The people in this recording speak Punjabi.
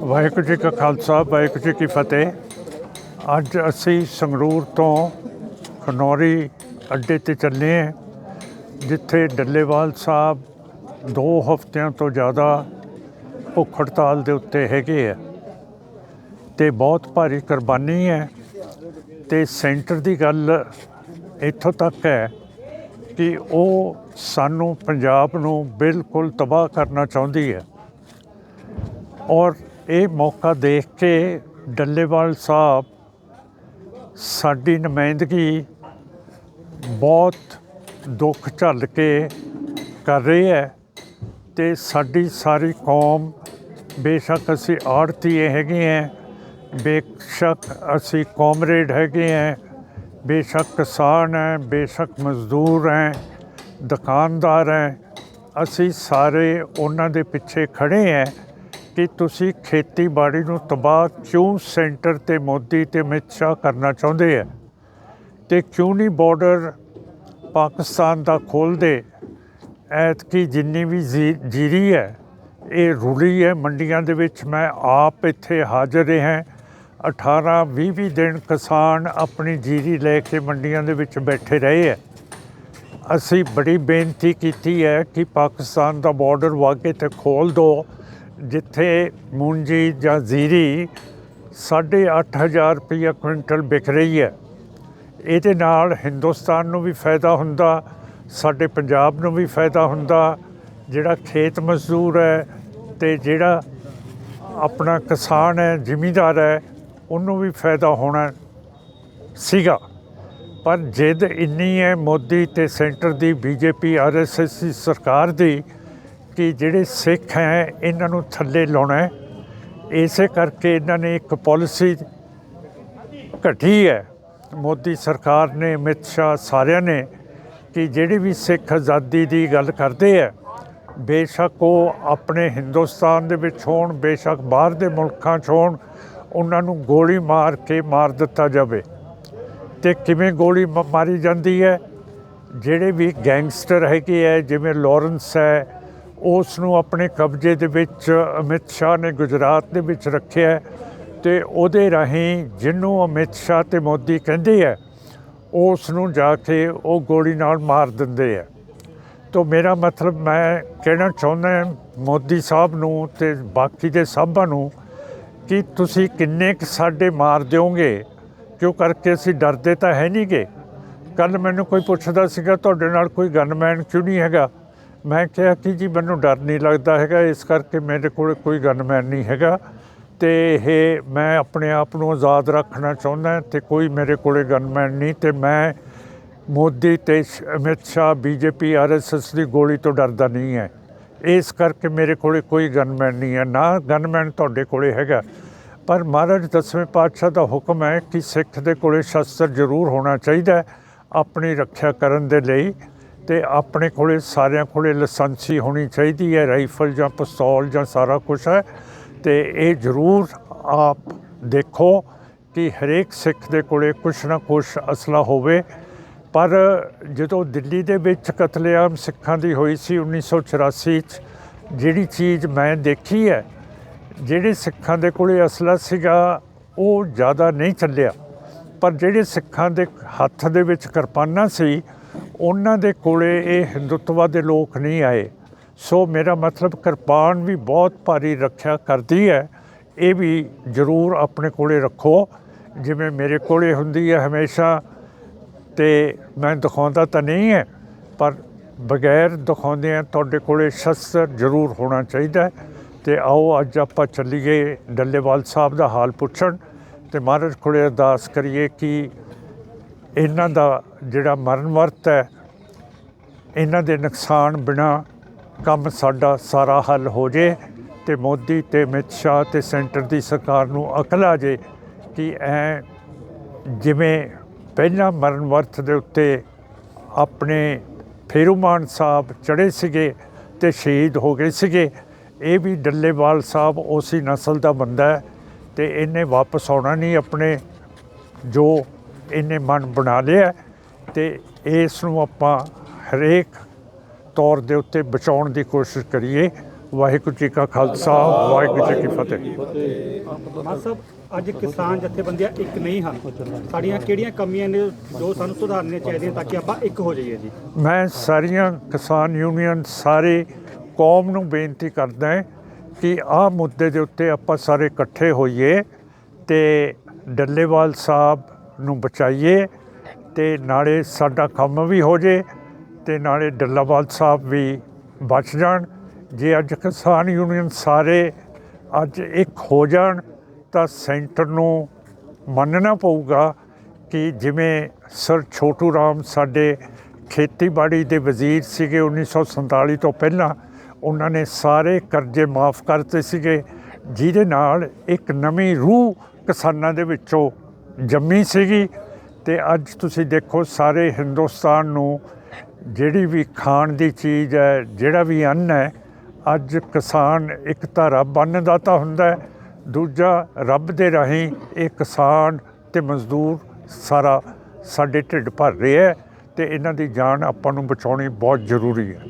ਵਾਹਿਗੁਰੂ ਜੀ ਕਾ ਖਾਲਸਾ, ਵਾਹਿਗੁਰੂ ਜੀ ਕੀ ਫਤਿਹ। ਅੱਜ ਅਸੀਂ ਸੰਗਰੂਰ ਤੋਂ ਖਨੌਰੀ ਅੱਡੇ ਤੇ ਚੱਲੇ ਹਾਂ, ਜਿੱਥੇ ਡੱਲੇਵਾਲ ਸਾਹਿਬ ਦੋ ਹਫ਼ਤਿਆਂ ਤੋਂ ਜ਼ਿਆਦਾ ਭੁੱਖ ਹੜਤਾਲ ਦੇ ਉੱਤੇ ਹੈਗੇ ਆ। ਤੇ ਬਹੁਤ ਭਾਰੀ ਕੁਰਬਾਨੀ ਹੈ। ਤੇ ਸੈਂਟਰ ਦੀ ਗੱਲ ਇੱਥੋਂ ਤੱਕ ਹੈ ਕਿ ਉਹ ਸਾਨੂੰ ਪੰਜਾਬ ਨੂੰ ਬਿਲਕੁਲ ਤਬਾਹ ਕਰਨਾ ਚਾਹੁੰਦੀ ਹੈ। ਔਰ ਇਹ ਮੌਕਾ ਦੇਖ ਕੇ ਡੱਲੇਵਾਲ ਸਾਹਿਬ ਸਾਡੀ ਨੁਮਾਇੰਦਗੀ ਬਹੁਤ ਦੁੱਖ ਝੱਲ ਕੇ ਕਰ ਰਹੇ ਹੈ ਤੇ ਸਾਡੀ ਸਾਰੀ ਕੌਮ, ਬੇਸ਼ੱਕ ਅਸੀਂ ਆੜਤੀਏ ਹੈਗੇ ਹੈ, ਬੇਸ਼ੱਕ ਅਸੀਂ ਕਾਮਰੇਡ ਹੈਗੇ ਹੈ, ਬੇਸ਼ੱਕ ਕਿਸਾਨ ਹੈ, ਬੇਸ਼ੱਕ ਮਜ਼ਦੂਰ ਹੈ, ਦੁਕਾਨਦਾਰ ਹੈ, ਅਸੀਂ ਸਾਰੇ ਉਹਨਾਂ ਦੇ ਪਿੱਛੇ ਖੜੇ ਹੈ। ਕਿ ਤੁਸੀਂ ਖੇਤੀਬਾੜੀ ਨੂੰ ਤਬਾਹ ਕਿਉਂ ਸੈਂਟਰ ਤੇ ਮੋਦੀ ਤੇ ਅਮਿਤ ਸ਼ਾਹ ਕਰਨਾ ਚਾਹੁੰਦੇ ਹੈ ਤੇ ਕਿਉਂ ਨਹੀਂ ਬਾਰਡਰ ਪਾਕਿਸਤਾਨ ਦਾ ਖੋਲਦੇ ਐਤਕੀ ਜਿੰਨੀ ਵੀ ਜੀ- ਜੀਰੀ ਹੈ, ਇਹ ਰੁਲੀ ਹੈ ਮੰਡੀਆਂ ਦੇ ਵਿੱਚ। ਮੈਂ ਆਪ ਇੱਥੇ ਹਾਜ਼ਰ ਰਿਹਾ 18 20 20 ਦਿਨ ਕਿਸਾਨ ਆਪਣੀ ਜੀਰੀ ਲੈ ਕੇ ਮੰਡੀਆਂ ਦੇ ਵਿੱਚ ਬੈਠੇ ਰਹੇ ਹੈ ਅਸੀਂ ਬੜੀ ਬੇਨਤੀ ਕੀਤੀ ਹੈ ਕਿ ਪਾਕਿਸਤਾਨ ਦਾ ਬਾਰਡਰ ਵਾਗੇ ਤੇ ਖੋਲ ਦਿਓ ਜਿੱਥੇ ਮੂੰਜੀ ਜਾਂ ਜ਼ੀਰੀ 8500 ਰੁਪਈਆ ਕੁਇੰਟਲ ਵਿਕ ਰਹੀ ਹੈ। ਇਹਦੇ ਨਾਲ ਹਿੰਦੁਸਤਾਨ ਨੂੰ ਵੀ ਫਾਇਦਾ ਹੁੰਦਾ, ਸਾਡੇ ਪੰਜਾਬ ਨੂੰ ਵੀ ਫਾਇਦਾ ਹੁੰਦਾ, ਜਿਹੜਾ ਖੇਤ ਮਜ਼ਦੂਰ ਹੈ ਤੇ ਜਿਹੜਾ ਆਪਣਾ ਕਿਸਾਨ ਹੈ, ਜ਼ਿਮੀਂਦਾਰ ਹੈ, ਉਹਨੂੰ ਵੀ ਫਾਇਦਾ ਹੋਣਾ ਸੀਗਾ। ਪਰ ਜਿੱਦ ਇੰਨੀ ਹੈ ਮੋਦੀ ਤੇ ਸੈਂਟਰ ਦੀ, ਬੀਜੇਪੀ ਆਰਐਸਐਸ ਦੀ ਸਰਕਾਰ ਦੀ ਕਿ ਜਿਹੜੇ ਸਿੱਖ ਹੈ, ਇਹਨਾਂ ਨੂੰ ਥੱਲੇ ਲਾਉਣਾ ਹੈ। ਇਸੇ ਕਰਕੇ ਇਹਨਾਂ ਨੇ ਇੱਕ ਪਾਲਿਸੀ ਘਟੀ ਹੈ। ਮੋਦੀ ਸਰਕਾਰ ਨੇ, ਅਮਿਤ ਸ਼ਾਹ ਸਾਰਿਆਂ ਨੇ ਕਿ ਜਿਹੜੇ ਵੀ ਸਿੱਖ ਆਜ਼ਾਦੀ ਦੀ ਗੱਲ ਕਰਦੇ ਹੈ, ਬੇਸ਼ੱਕ ਉਹ ਆਪਣੇ ਹਿੰਦੁਸਤਾਨ ਦੇ ਵਿੱਚ ਹੋਣ, ਬੇਸ਼ੱਕ ਬਾਹਰ ਦੇ ਮੁਲਕਾਂ 'ਚ ਹੋਣ, ਉਹਨਾਂ ਨੂੰ ਗੋਲੀ ਮਾਰ ਕੇ ਮਾਰ ਦਿੱਤਾ ਜਾਵੇ। ਤੇ ਕਿਵੇਂ ਗੋਲੀ ਮ- ਮਾਰੀ ਜਾਂਦੀ ਹੈ? ਜਿਹੜੇ ਵੀ ਗੈਂਗਸਟਰ ਹੈਗੇ ਹੈ, ਜਿਵੇਂ ਲਾਰੈਂਸ ਹੈ ਉਸ ਨੂੰ ਆਪਣੇ ਕਬਜ਼ੇ ਦੇ ਵਿੱਚ ਅਮਿਤ ਸ਼ਾਹ ਨੇ ਗੁਜਰਾਤ ਦੇ ਵਿੱਚ ਰੱਖਿਆ ਹੈ ਤੇ ਉਹਦੇ ਰਾਹੀਂ ਜਿਹਨੂੰ ਅਮਿਤ ਸ਼ਾਹ ਤੇ ਮੋਦੀ ਕਹਿੰਦੇ ਹੈ ਉਸ ਨੂੰ ਜਾ ਕੇ ਉਹ ਗੋਲੀ ਨਾਲ ਮਾਰ ਦਿੰਦੇ ਹੈ ਤੋ ਮੇਰਾ ਮਤਲਬ ਮੈਂ ਕਹਿਣਾ ਚਾਹੁੰਦਾ ਮੋਦੀ ਸਾਹਿਬ ਨੂੰ ਤੇ ਬਾਕੀ ਦੇ ਸਭਾਂ ਨੂੰ ਕਿ ਤੁਸੀਂ ਕਿੰਨੇ ਕੁ ਸਾਡੇ ਮਾਰ ਦਿਓਗੇ, ਕਿਉਂ ਕਰਕੇ ਅਸੀਂ ਡਰਦੇ ਤਾਂ ਹੈ ਨਹੀਂਗੇ ਕੱਲ ਮੈਨੂੰ ਕੋਈ ਪੁੱਛਦਾ ਸੀਗਾ, ਤੁਹਾਡੇ ਨਾਲ ਕੋਈ ਗਨਮੈਨ ਕਿਉਂ ਨਹੀਂ ਹੈਗਾ? ਮੈਂ ਕਿਹਾ ਕਿ ਜੀ, ਮੈਨੂੰ ਡਰ ਨਹੀਂ ਲੱਗਦਾ ਹੈਗਾ। ਇਸ ਕਰਕੇ ਮੇਰੇ ਕੋਲ ਕੋਈ ਗਨਮੈਨ ਨਹੀਂ ਹੈਗਾ। ਤੇ ਇਹ ਮੈਂ ਆਪਣੇ ਆਪ ਨੂੰ ਆਜ਼ਾਦ ਰੱਖਣਾ ਚਾਹੁੰਦਾ ਤੇ ਕੋਈ ਮੇਰੇ ਕੋਲੇ ਗਨਮੈਨ ਨਹੀਂ। ਤੇ ਮੈਂ ਮੋਦੀ ਤੇ ਸ਼- ਅਮਿਤ ਸ਼ਾਹ ਬੀਜੇਪੀ ਆਰਐਸਐਸ ਦੀ ਗੋਲੀ ਤੋਂ ਡਰਦਾ ਨਹੀਂ ਹੈ। ਇਸ ਕਰਕੇ ਮੇਰੇ ਕੋਲੇ ਕੋਈ ਗਨਮੈਨ ਨਹੀਂ ਹੈ। ਨਾ ਗਨਮੈਨ ਤੁਹਾਡੇ ਕੋਲੇ ਹੈਗਾ। ਪਰ ਮਹਾਰਾਜ, ਦਸਵੇਂ ਪਾਤਸ਼ਾਹ ਦਾ ਹੁਕਮ ਹੈ ਕਿ ਸਿੱਖ ਦੇ ਕੋਲੇ ਸ਼ਸਤਰ ਜ਼ਰੂਰ ਹੋਣਾ ਚਾਹੀਦਾ ਆਪਣੀ ਰੱਖਿਆ ਕਰਨ ਦੇ ਲਈ। ਤੇ ਆਪਣੇ ਕੋਲੇ ਸਾਰਿਆਂ ਕੋਲੇ ਲਾਇਸੈਂਸੀ ਹੋਣੀ ਚਾਹੀਦੀ ਹੈ, ਰਾਈਫਲ ਜਾਂ ਪਿਸਤੌਲ ਜਾਂ ਸਾਰਾ ਕੁਝ ਹੈ। ਤੇ ਇਹ ਜ਼ਰੂਰ ਆਪ ਦੇਖੋ ਕਿ ਹਰੇਕ ਸਿੱਖ ਦੇ ਕੋਲੇ ਕੁਛ ਨਾ ਕੁਛ ਅਸਲਾ ਹੋਵੇ। ਪਰ ਜਦੋਂ ਦਿੱਲੀ ਦੇ ਵਿੱਚ ਕਤਲੇਆਮ ਸਿੱਖਾਂ ਦੀ ਹੋਈ ਸੀ 1984 ਚ, ਜਿਹੜੀ ਚੀਜ਼ ਮੈਂ ਦੇਖੀ ਹੈ, ਜਿਹੜੇ ਸਿੱਖਾਂ ਦੇ ਕੋਲੇ ਅਸਲਾ ਸੀਗਾ, ਉਹ ਜ਼ਿਆਦਾ ਨਹੀਂ ਚੱਲਿਆ। ਪਰ ਜਿਹੜੇ ਸਿੱਖਾਂ ਦੇ ਹੱਥ ਦੇ ਵਿੱਚ ਕਿਰਪਾਨਾਂ ਸੀ ਉਹਨਾਂ ਦੇ ਕੋਲੇ ਇਹ ਹਿੰਦੁੱਤਵਾ ਦੇ ਲੋਕ ਨਹੀਂ ਆਏ। ਸੋ ਮੇਰਾ ਮਤਲਬ ਕਿਰਪਾਨ ਵੀ ਬਹੁਤ ਭਾਰੀ ਰੱਖਿਆ ਕਰਦੀ ਹੈ। ਇਹ ਵੀ ਜ਼ਰੂਰ ਆਪਣੇ ਕੋਲੇ ਰੱਖੋ। ਜਿਵੇਂ ਮੇਰੇ ਕੋਲੇ ਹੁੰਦੀ ਹੈ ਹਮੇਸ਼ਾ, ਤੇ ਮੈਂ ਦਿਖਾਉਂਦਾ ਤਾਂ ਨਹੀਂ ਹੈ, ਪਰ ਬਗੈਰ ਦਿਖਾਉਂਦੇ ਆ ਤੁਹਾਡੇ ਕੋਲੇ ਸ਼ਸਤਰ ਜ਼ਰੂਰ ਹੋਣਾ ਚਾਹੀਦਾ ਹੈ। ਤੇ ਆਓ ਅੱਜ ਆਪਾਂ ਚੱਲੀਏ ਡੱਲੇਵਾਲ ਸਾਹਿਬ ਦਾ ਹਾਲ ਪੁੱਛਣ, ਤੇ ਮਹਾਰਾਜ ਕੋਲੇ ਅਰਦਾਸ ਕਰੀਏ ਕਿ ਇਹਨਾਂ ਦਾ ਜਿਹੜਾ ਮਰਨ ਵਰਤ ਹੈ, ਇਹਨਾਂ ਦੇ ਨੁਕਸਾਨ ਬਿਨਾ ਕੰਮ ਸਾਡਾ ਸਾਰਾ ਹੱਲ ਹੋ ਜੇ ਤੇ ਮੋਦੀ ਤੇ ਅਮਿਤ ਸ਼ਾਹ ਤੇ ਸੈਂਟਰ ਦੀ ਸਰਕਾਰ ਨੂੰ ਅਕਲ ਆ ਜੇ ਕਿ ਐ ਜਿਵੇਂ ਪਹਿਲਾਂ ਮਰਨ ਵਰਤ ਦੇ ਉੱਤੇ ਆਪਣੇ ਫੇਰੂਮਾਨ ਸਾਹਿਬ ਚੜੇ ਸੀਗੇ ਤੇ ਸ਼ਹੀਦ ਹੋ ਗਏ ਸੀਗੇ, ਇਹ ਵੀ ਡੱਲੇਵਾਲ ਸਾਹਿਬ ਉਸੇ ਨਸਲ ਦਾ ਬੰਦਾ ਹੈ ਤੇ ਇਹਨੇ ਵਾਪਸ ਆਉਣਾ ਨਹੀਂ ਆਪਣੇ ਜੋ ਇਹਨੇ ਮਨ ਬਣਾ ਲਿਆ ਤੇ ਇਸ ਨੂੰ ਆਪਾਂ ਹਰੇਕ ਤੌਰ ਦੇ ਉੱਤੇ ਬਚਾਉਣ ਦੀ ਕੋਸ਼ਿਸ਼ ਕਰੀਏ। ਵਾਹਿਗੁਰੂ ਜੀ ਕਾ ਖਾਲਸਾ ਵਾਹਿਗੁਰੂ ਜੀ ਕੀ ਫਤਿਹ। ਮਾਨ ਸਾਹਿਬ ਅੱਜ ਕਿਸਾਨ ਜਥੇਬੰਦੀਆਂ ਇੱਕ ਨਹੀਂ ਹਨ। ਸਾਡੀਆਂ ਕਿਹੜੀਆਂ ਕਮੀਆਂ ਨੇ ਜੋ ਸਾਨੂੰ ਸੁਧਾਰਨੀਆਂ ਚਾਹੀਦੀਆਂ ਤਾਂ ਕਿ ਆਪਾਂ ਇੱਕ ਹੋ ਜਾਈਏ ਜੀ? ਮੈਂ ਸਾਰੀਆਂ ਕਿਸਾਨ ਯੂਨੀਅਨ ਸਾਰੇ ਕੌਮ ਨੂੰ ਬੇਨਤੀ ਕਰਦਾ ਹਾਂ ਕਿ ਆਹ ਮੁੱਦੇ ਦੇ ਉੱਤੇ ਆਪਾਂ ਸਾਰੇ ਇਕੱਠੇ ਹੋਈਏ ਤੇ ਡੱਲੇਵਾਲ ਸਾਹਿਬ ਨੂੰ ਬਚਾਈਏ ਤੇ ਨਾਲੇ ਸਾਡਾ ਕੰਮ ਵੀ ਹੋ ਜੇ ਤੇ ਨਾਲੇ ਡੱਲਾਵਾਲ ਸਾਹਿਬ ਵੀ ਬਚ ਜਾਣ। ਜੇ ਅੱਜ ਕਿਸਾਨ ਯੂਨੀਅਨ ਸਾਰੇ ਅੱਜ ਇੱਕ ਹੋ ਜਾਣ ਤਾਂ ਸੈਂਟਰ ਨੂੰ ਮੰਨਣਾ ਪਊਗਾ ਕਿ ਜਿਵੇਂ ਸਰ ਛੋਟੂ ਰਾਮ ਸਾਡੇ ਖੇਤੀਬਾੜੀ ਦੇ ਵਜ਼ੀਰ ਸੀਗੇ 1947 ਤੋਂ ਪਹਿਲਾਂ, ਉਹਨਾਂ ਨੇ ਸਾਰੇ ਕਰਜ਼ੇ ਮਾਫ ਕਰਤੇ ਸੀਗੇ, ਜਿਹਦੇ ਨਾਲ ਇੱਕ ਨਵੀਂ ਰੂਹ ਕਿਸਾਨਾਂ ਦੇ ਵਿੱਚੋਂ ਜੰਮੀ ਸੀਗੀ ਤੇ ਅੱਜ ਤੁਸੀਂ ਦੇਖੋ ਸਾਰੇ ਹਿੰਦੁਸਤਾਨ ਨੂੰ ਜਿਹੜੀ ਵੀ ਖਾਣ ਦੀ ਚੀਜ਼ ਹੈ, ਜਿਹੜਾ ਵੀ ਅੰਨ ਹੈ, ਅੱਜ ਕਿਸਾਨ ਇੱਕ ਤਾਂ ਰੱਬ ਅੰਨਦਾਤਾ ਹੁੰਦਾ ਹੈ, ਦੂਜਾ ਰੱਬ ਦੇ ਰਾਹੀਂ ਇਹ ਕਿਸਾਨ ਤੇ ਮਜ਼ਦੂਰ ਸਾਰਾ ਸਾਡੇ ਢਿੱਡ ਭਰ ਰਿਹਾ ਹੈ ਤੇ ਇਹਨਾਂ ਦੀ ਜਾਨ ਆਪਾਂ ਨੂੰ ਬਚਾਉਣੀ ਬਹੁਤ ਜ਼ਰੂਰੀ ਹੈ।